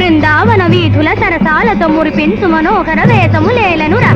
బృందావన వీధుల సరసాలతో మురిపించు మనోహర వేషము లేలనురా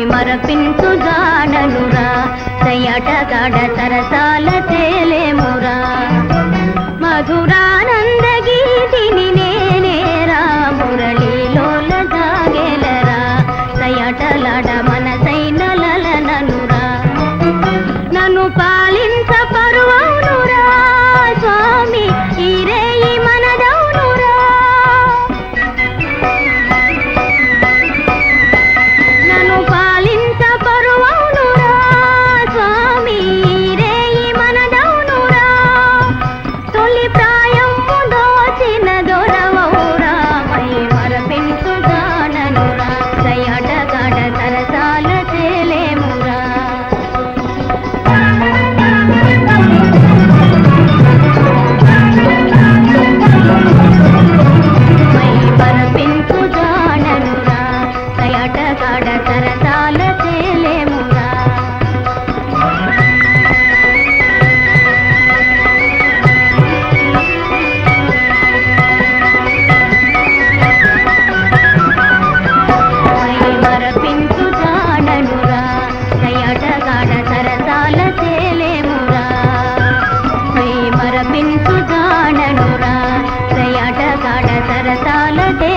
మరపించు జాననురా తయటగాడ సరసాల తేలేమురా. మధురానంద గీతిని నేనేరా. మురళిలోల జాగేలరా తయటలాడ మనసైనా